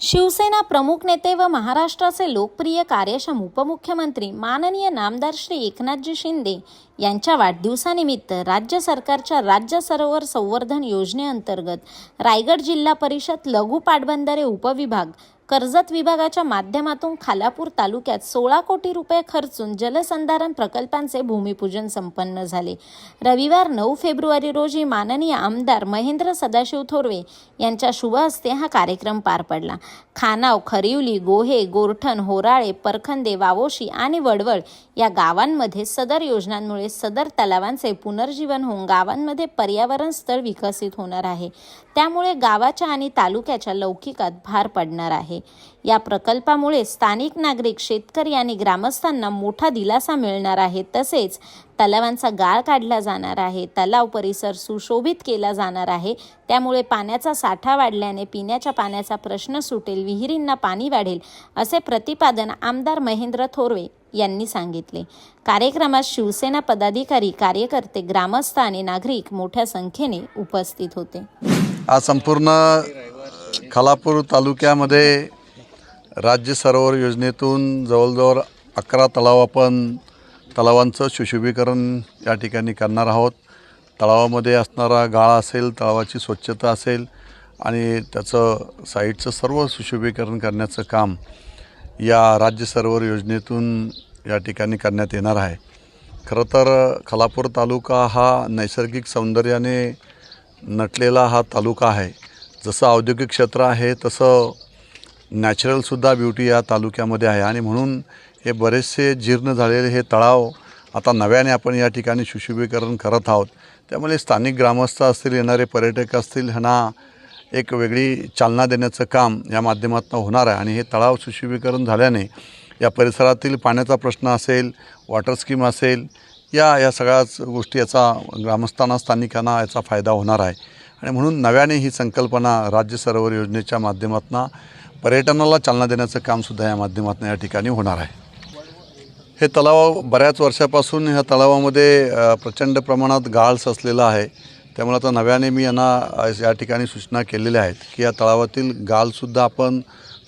शिवसेना प्रमुख नेते व महाराष्ट्राचे लोकप्रिय कार्यक्षम उपमुख्यमंत्री माननीय नामदार श्री एकनाथजी शिंदे यांच्या वाढदिवसानिमित्त राज्य सरकारच्या राज्य सरोवर संवर्धन योजनेअंतर्गत रायगड जिल्हा परिषद लघु पाटबंधारे उपविभाग कर्जत विभागाच्या माध्यमातून खालापूर तालुक्यात सोळा कोटी रुपये खर्चून जलसंधारण प्रकल्पांचे भूमिपूजन संपन्न झाले. रविवार नऊ फेब्रुवारी रोजी माननीय आमदार महेंद्र सदाशिव थोरवे यांच्या शुभ हस्ते हा कार्यक्रम पार पडला. खानाव खरिवली गोहे गोरठण होराळे परखंदे वावोशी आणि वडवळ या गावांमध्ये सदर योजनांमुळे सदर तलावांचे पुनर्जीवन होऊन गावांमध्ये पर्यावरण स्थळ विकसित होणार आहे. त्यामुळे गावाच्या आणि तालुक्याच्या लौकिकात भार पडणार आहे. या प्रकल्पामुळे स्थानिक नागरिक शेतकरी आणि ग्रामस्थांना मोठा दिलासा मिळणार आहे. तसेच तलावांचा गाळ काढला जाणार आहे तलाव परिसर सुशोभित केला जाणार आहे. त्यामुळे पाण्याचा साठा वाढल्याने पिण्याच्या पाण्याचा प्रश्न सुटेल विहिरींना पाणी वाढेल असे प्रतिपादन आमदार महेंद्र थोरवे यांनी सांगितले. कार्यक्रमात शिवसेना पदाधिकारी कार्यकर्ते ग्रामस्थ आणि नागरिक मोठ्या संख्येने उपस्थित होते. आज संपूर्ण खालापूर तालुक्यामध्ये राज्य सरोवर योजनेतून जवळजवळ अकरा तलाव आपण तलावांचं सुशोभीकरण या ठिकाणी करणार आहोत. तलावामध्ये असणारा गाळ असेल तलावाची स्वच्छता असेल आणि त्याचं साईडचं सर्व सुशोभीकरण करण्याचं काम या राज्य सरोवर योजनेतून या ठिकाणी करण्यात येणार आहे. खरं तर खलापूर तालुका हा नैसर्गिक सौंदर्याने नटलेला हा तालुका आहे. जसं औद्योगिक क्षेत्र आहे तसं नॅचरलसुद्धा ब्युटी या तालुक्यामध्ये आहे आणि म्हणून हे बरेचसे जीर्ण झालेले हे तळाव आता नव्याने आपण या ठिकाणी सुशोभीकरण करत आहोत. त्यामुळे स्थानिक ग्रामस्थ असतील येणारे पर्यटक असतील ह्यांना एक वेगळी चालना देण्याचं काम या माध्यमातून होणार आहे. आणि हे तळाव सुशोभीकरण झाल्याने या परिसरातील पाण्याचा प्रश्न असेल वॉटर स्कीम असेल या या सगळ्याच गोष्टी याचा ग्रामस्थांना स्थानिकांना याचा फायदा होणार आहे. आणि म्हणून नव्याने ही संकल्पना राज्य सरोवर योजनेच्या माध्यमातून पर्यटनाला चालना देण्याचं कामसुद्धा या माध्यमातून या ठिकाणी होणार आहे. हे तलाव बऱ्याच वर्षापासून ह्या तलावामध्ये प्रचंड प्रमाणात गाळ सचलेला आहे. त्यामुळे आता नव्याने मी यांना या ठिकाणी सूचना केलेल्या आहेत की या तलावातील गालसुद्धा आपण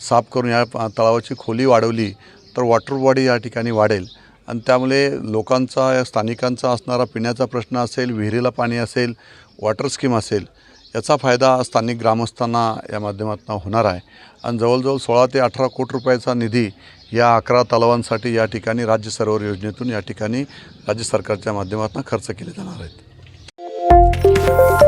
साफ करून या तळावाची तलावाची खोली वाढवली तर वॉटर बॉडी या ठिकाणी वाढेल. आणि त्यामुळे लोकांचा या स्थानिकांचा असणारा पिण्याचा प्रश्न असेल विहिरीला पाणी असेल वॉटर स्कीम असेल याचा फायदा स्थानिक ग्रामस्थांना या माध्यमातून होणार आहे. आणि जवळजवळ सोळा ते अठरा कोटी रुपयाचा निधी या अकरा तलावांसाठी या ठिकाणी राज्य सरोवर योजनेतून या ठिकाणी राज्य सरकारच्या माध्यमातून खर्च केले जाणार आहेत.